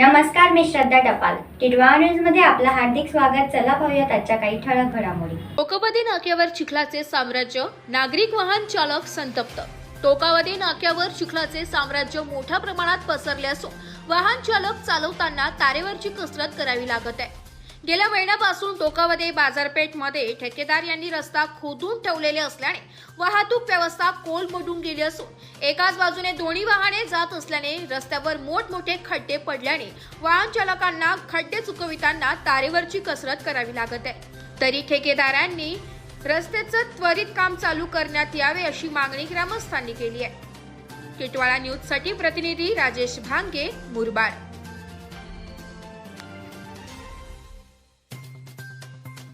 नमस्कार मी श्रद्धा टपाल. टिडवा न्यूजमध्ये आपलं हार्दिक स्वागत. चला पाहूयात आजच्या काही ठळक घडामोडी. टोकावदी नाक्यावर चिखलाचे साम्राज्य नागरिक वाहन चालक संतप्त. टोकावदी नाक्यावर चिखलाचे साम्राज्य मोठ्या प्रमाणात पसरले असून वाहन चालक चालवताना तारेवरची कसरत करावी लागत आहे. गेल्या महिन्यापासून टोकावदे बाजारपेठमध्ये ठेकेदार यांनी रस्ता खोदून ठेवलेले असल्याने वाहतूक व्यवस्था कोलमडून गेली असून एकाच बाजूने दोन्ही वाहने जात असल्याने रस्त्यावर मोठमोठे खड्डे पडल्याने वाहन चालकांना खड्डे चुकविताना तारेवरची कसरत करावी लागत आहे. तरी ठेकेदारांनी रस्त्याचं त्वरित काम चालू करण्यात यावे अशी मागणी ग्रामस्थांनी केली आहे. टिटवाळा न्यूजसाठी प्रतिनिधी राजेश भांगे मुरबाड.